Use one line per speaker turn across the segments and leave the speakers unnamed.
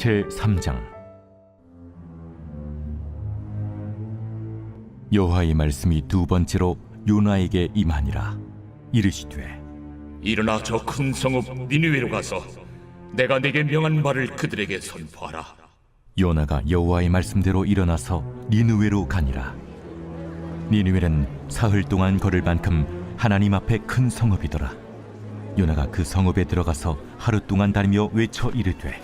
제 3장. 여호와의 말씀이 두 번째로 요나에게 임하니라. 이르시되
일어나 저 큰 성읍 니느웨로 가서 내가 내게 명한 말을 그들에게 선포하라.
요나가 여호와의 말씀대로 일어나서 니느웨로 가니라. 니느웨는 사흘 동안 걸을 만큼 하나님 앞에 큰 성읍이더라. 요나가 그 성읍에 들어가서 하루 동안 다니며 외쳐 이르되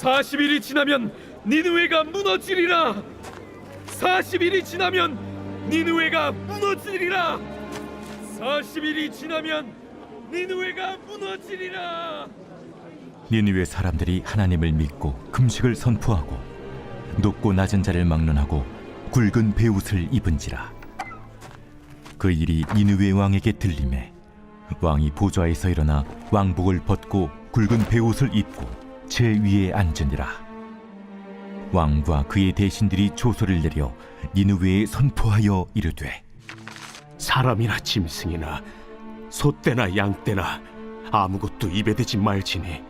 40일이 지나면 니느웨가 무너지리라. 40일이 지나면 니느웨가 무너지리라. 40일이 지나면 니느웨가 무너지리라.
니느웨 사람들이 하나님을 믿고 금식을 선포하고 높고 낮은 자를 막론하고 굵은 베옷을 입은지라 그 일이 니느웨 왕에게 들림에 왕이 보좌에서 일어나 왕복을 벗고 굵은 베옷을 입고 제 위에 앉으니라. 왕과 그의 대신들이 조소를 내려 니느웨에 선포하여 이르되
사람이나 짐승이나 소떼나 양떼나 아무것도 입에 대지 말지니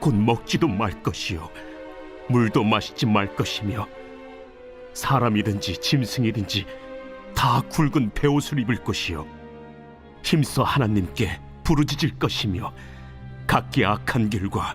곧 먹지도 말 것이요 물도 마시지 말 것이며 사람이든지 짐승이든지 다 굵은 베옷을 입을 것이요 힘써 하나님께 부르짖을 것이며 각기 악한 길과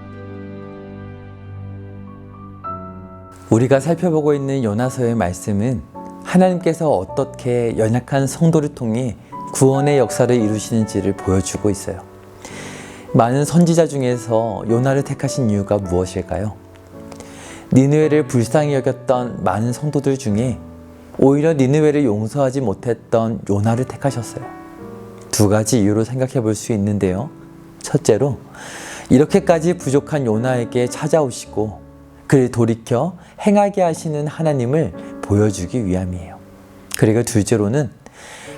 우리가 살펴보고 있는 요나서의 말씀은 하나님께서 어떻게 연약한 성도를 통해 구원의 역사를 이루시는지를 보여주고 있어요. 많은 선지자 중에서 요나를 택하신 이유가 무엇일까요? 니느웨를 불쌍히 여겼던 많은 성도들 중에 오히려 니느웨를 용서하지 못했던 요나를 택하셨어요. 두 가지 이유로 생각해 볼 수 있는데요. 첫째로 이렇게까지 부족한 요나에게 찾아오시고 그를 돌이켜 행하게 하시는 하나님을 보여주기 위함이에요. 그리고 둘째로는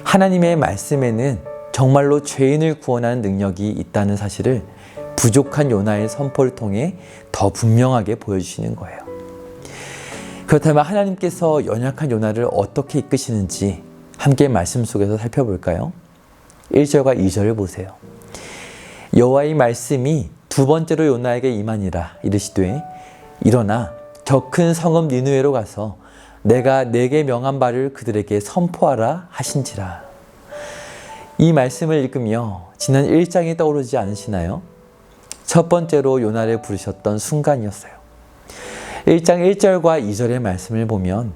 하나님의 말씀에는 정말로 죄인을 구원하는 능력이 있다는 사실을 부족한 요나의 선포를 통해 더 분명하게 보여주시는 거예요. 그렇다면 하나님께서 연약한 요나를 어떻게 이끄시는지 함께 말씀 속에서 살펴볼까요? 1절과 2절을 보세요. 여호와의 말씀이 두 번째로 요나에게 임하니라 이르시되 일어나 저큰 성읍 니누에로 가서 내가 내게 명한 바를 그들에게 선포하라 하신지라. 이 말씀을 읽으며 지난 1장이 떠오르지 않으시나요? 첫 번째로 요나를 부르셨던 순간이었어요. 1장 1절과 2절의 말씀을 보면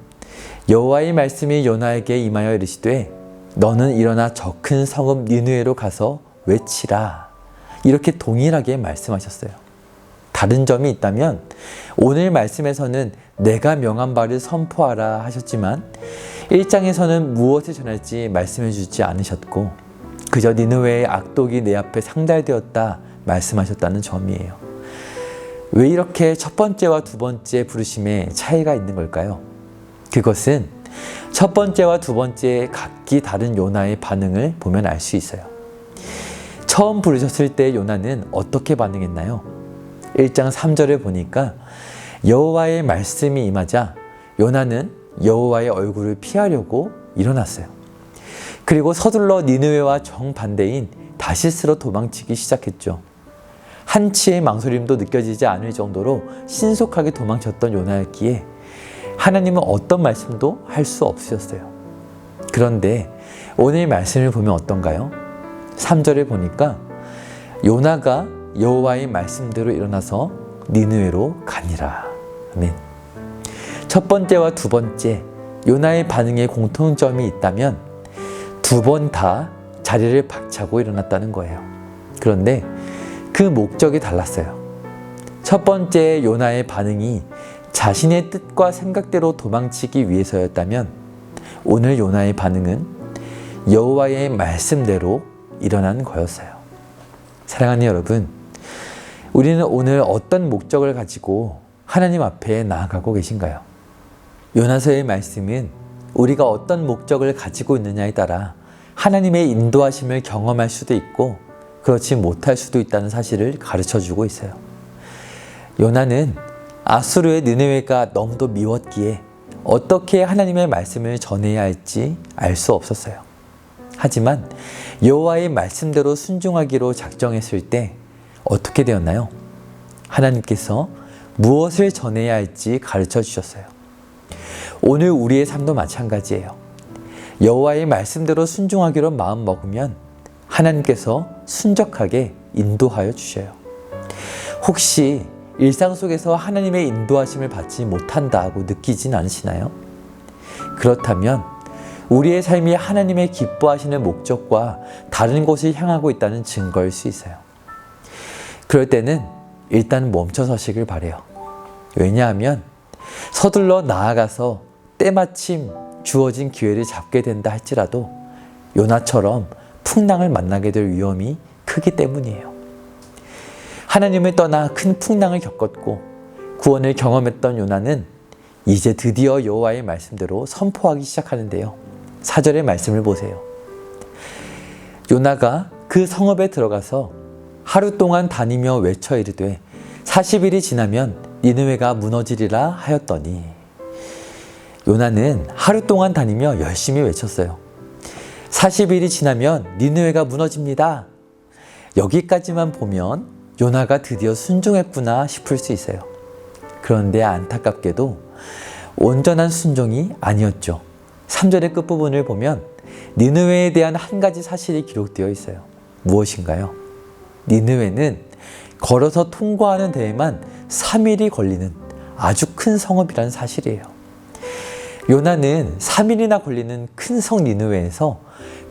여호와의 말씀이 요나에게 임하여 이르시되 너는 일어나 저 큰 성읍 니누에로 가서 외치라. 이렇게 동일하게 말씀하셨어요. 다른 점이 있다면 오늘 말씀에서는 내가 명한 바를 선포하라 하셨지만 1장에서는 무엇을 전할지 말씀해 주지 않으셨고 그저 니느웨의 악독이 내 앞에 상달되었다 말씀하셨다는 점이에요. 왜 이렇게 첫 번째와 두 번째 부르심에 차이가 있는 걸까요? 그것은 첫 번째와 두 번째 각기 다른 요나의 반응을 보면 알 수 있어요. 처음 부르셨을 때 요나는 어떻게 반응했나요? 1장 3절을 보니까 여호와의 말씀이 임하자 요나는 여호와의 얼굴을 피하려고 일어났어요. 그리고 서둘러 니느웨와 정반대인 다시스로 도망치기 시작했죠. 한치의 망설임도 느껴지지 않을 정도로 신속하게 도망쳤던 요나였기에 하나님은 어떤 말씀도 할 수 없으셨어요. 그런데 오늘 말씀을 보면 어떤가요? 3절에 보니까 요나가 여호와의 말씀대로 일어나서 니느웨로 가니라. 아멘. 첫 번째와 두 번째 요나의 반응에 공통점이 있다면 두 번 다 자리를 박차고 일어났다는 거예요. 그런데 그 목적이 달랐어요. 첫 번째 요나의 반응이 자신의 뜻과 생각대로 도망치기 위해서였다면 오늘 요나의 반응은 여호와의 말씀대로 일어난 거였어요. 사랑하는 여러분, 우리는 오늘 어떤 목적을 가지고 하나님 앞에 나아가고 계신가요? 요나서의 말씀은 우리가 어떤 목적을 가지고 있느냐에 따라 하나님의 인도하심을 경험할 수도 있고 그렇지 못할 수도 있다는 사실을 가르쳐 주고 있어요. 요나는 아수르의 느네웨가 너무도 미웠기에 어떻게 하나님의 말씀을 전해야 할지 알 수 없었어요. 하지만 여호와의 말씀대로 순종하기로 작정했을 때 어떻게 되었나요? 하나님께서 무엇을 전해야 할지 가르쳐 주셨어요. 오늘 우리의 삶도 마찬가지예요. 여호와의 말씀대로 순종하기로 마음 먹으면 하나님께서 순적하게 인도하여 주셔요. 혹시 일상 속에서 하나님의 인도하심을 받지 못한다고 느끼진 않으시나요? 그렇다면 우리의 삶이 하나님의 기뻐하시는 목적과 다른 곳을 향하고 있다는 증거일 수 있어요. 그럴 때는 일단 멈춰 서시길 바래요. 왜냐하면 서둘러 나아가서 때마침 주어진 기회를 잡게 된다 할지라도 요나처럼 풍랑을 만나게 될 위험이 크기 때문이에요. 하나님을 떠나 큰 풍랑을 겪었고 구원을 경험했던 요나는 이제 드디어 여호와의 말씀대로 선포하기 시작하는데요. 사절의 말씀을 보세요. 요나가 그 성읍에 들어가서 하루 동안 다니며 외쳐 이르되 40일이 지나면 니느웨가 무너지리라 하였더니 요나는 하루 동안 다니며 열심히 외쳤어요. 40일이 지나면 니느웨가 무너집니다. 여기까지만 보면 요나가 드디어 순종했구나 싶을 수 있어요. 그런데 안타깝게도 온전한 순종이 아니었죠. 3절의 끝부분을 보면 니느웨에 대한 한 가지 사실이 기록되어 있어요. 무엇인가요? 니느웨는 걸어서 통과하는 데에만 3일이 걸리는 아주 큰 성읍이라는 사실이에요. 요나는 3일이나 걸리는 큰 성 니느웨에서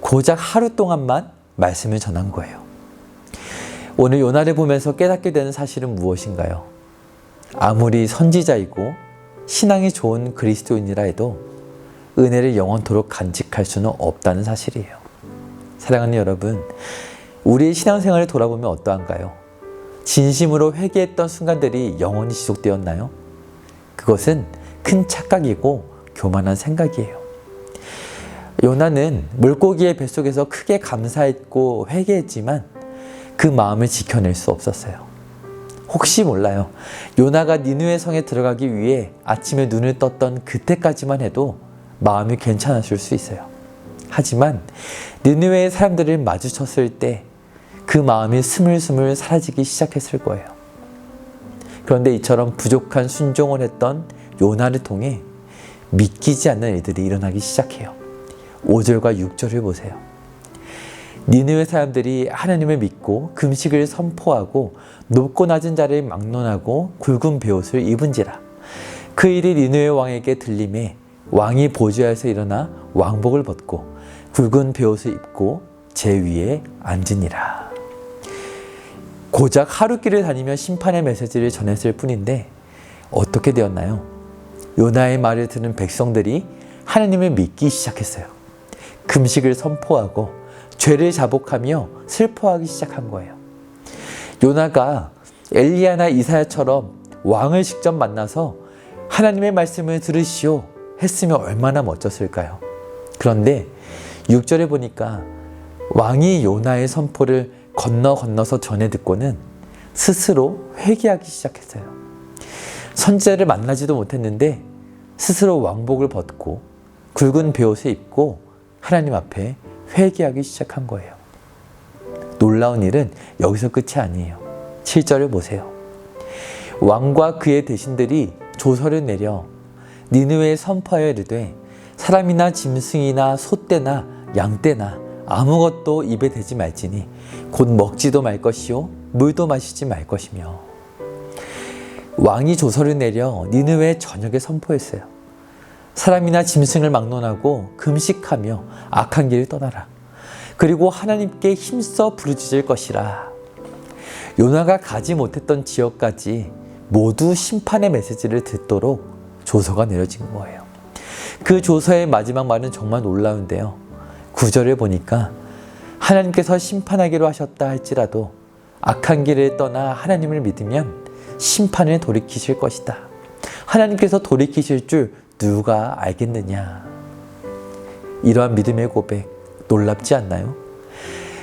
고작 하루 동안만 말씀을 전한 거예요. 오늘 요나를 보면서 깨닫게 되는 사실은 무엇인가요? 아무리 선지자이고 신앙이 좋은 그리스도인이라 해도 은혜를 영원토록 간직할 수는 없다는 사실이에요. 사랑하는 여러분, 우리의 신앙생활을 돌아보면 어떠한가요? 진심으로 회개했던 순간들이 영원히 지속되었나요? 그것은 큰 착각이고 교만한 생각이에요. 요나는 물고기의 뱃속에서 크게 감사했고 회개했지만 그 마음을 지켜낼 수 없었어요. 혹시 몰라요. 요나가 니누의 성에 들어가기 위해 아침에 눈을 떴던 그때까지만 해도 마음이 괜찮았을 수 있어요. 하지만 니누의 사람들을 마주쳤을 때 그 마음이 스물스물 사라지기 시작했을 거예요. 그런데 이처럼 부족한 순종을 했던 요나를 통해 믿기지 않는 일들이 일어나기 시작해요. 5절과 6절을 보세요. 니느웨 사람들이 하나님을 믿고 금식을 선포하고 높고 낮은 자를 막론하고 굵은 베옷을 입은지라 그 일이 니느웨 왕에게 들림에 왕이 보좌에서 일어나 왕복을 벗고 굵은 베옷을 입고 제 위에 앉으니라 고작 하루 길을 다니며 심판의 메시지를 전했을 뿐인데 어떻게 되었나요? 요나의 말을 듣는 백성들이 하나님을 믿기 시작했어요. 금식을 선포하고 죄를 자복하며 슬퍼하기 시작한 거예요. 요나가 엘리야나 이사야처럼 왕을 직접 만나서 하나님의 말씀을 들으시오 했으면 얼마나 멋졌을까요? 그런데 6절에 보니까 왕이 요나의 선포를 건너 건너서 전해 듣고는 스스로 회개하기 시작했어요. 선지자를 만나지도 못했는데 스스로 왕복을 벗고 굵은 베옷을 입고 하나님 앞에 회개하기 시작한 거예요. 놀라운 일은 여기서 끝이 아니에요. 7절을 보세요. 왕과 그의 대신들이 조서를 내려 니느웨에 선포하여 이르되 사람이나 짐승이나 소떼나 양떼나 아무것도 입에 대지 말지니 곧 먹지도 말 것이요 물도 마시지 말 것이며 왕이 조서를 내려 니느웨 전역에 선포했어요. 사람이나 짐승을 막론하고 금식하며 악한 길을 떠나라. 그리고 하나님께 힘써 부르짖을 것이라. 요나가 가지 못했던 지역까지 모두 심판의 메시지를 듣도록 조서가 내려진 거예요. 그 조서의 마지막 말은 정말 놀라운데요. 구절을 보니까 하나님께서 심판하기로 하셨다 할지라도 악한 길을 떠나 하나님을 믿으면 심판을 돌이키실 것이다. 하나님께서 돌이키실 줄 누가 알겠느냐. 이러한 믿음의 고백 놀랍지 않나요?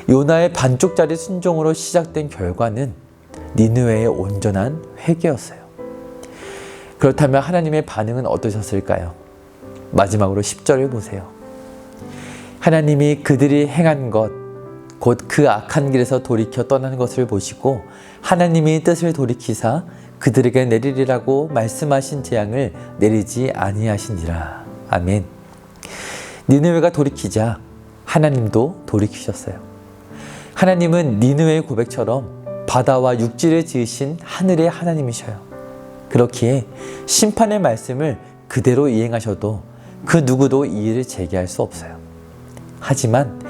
요나의 반쪽짜리 순종으로 시작된 결과는 니느웨의 온전한 회개였어요. 그렇다면 하나님의 반응은 어떠셨을까요? 마지막으로 10절을 보세요. 하나님이 그들이 행한 것, 곧 그 악한 길에서 돌이켜 떠나는 것을 보시고 하나님이 뜻을 돌이키사 그들에게 내리리라고 말씀하신 재앙을 내리지 아니하시니라. 아멘. 니느웨가 돌이키자 하나님도 돌이키셨어요. 하나님은 니느웨의 고백처럼 바다와 육지를 지으신 하늘의 하나님이셔요. 그렇기에 심판의 말씀을 그대로 이행하셔도 그 누구도 이의를 제기할 수 없어요. 하지만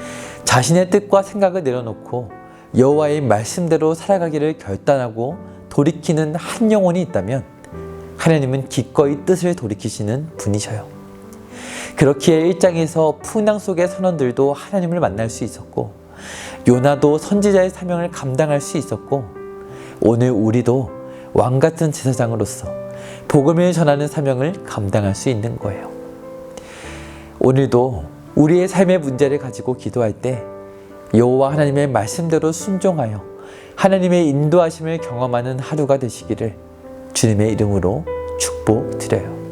자신의 뜻과 생각을 내려놓고 여호와의 말씀대로 살아가기를 결단하고 돌이키는 한 영혼이 있다면 하나님은 기꺼이 뜻을 돌이키시는 분이셔요. 그렇기에 일장에서 풍랑 속의 선원들도 하나님을 만날 수 있었고 요나도 선지자의 사명을 감당할 수 있었고 오늘 우리도 왕 같은 제사장으로서 복음을 전하는 사명을 감당할 수 있는 거예요. 오늘도 우리의 삶의 문제를 가지고 기도할 때 여호와 하나님의 말씀대로 순종하여 하나님의 인도하심을 경험하는 하루가 되시기를 주님의 이름으로 축복드려요.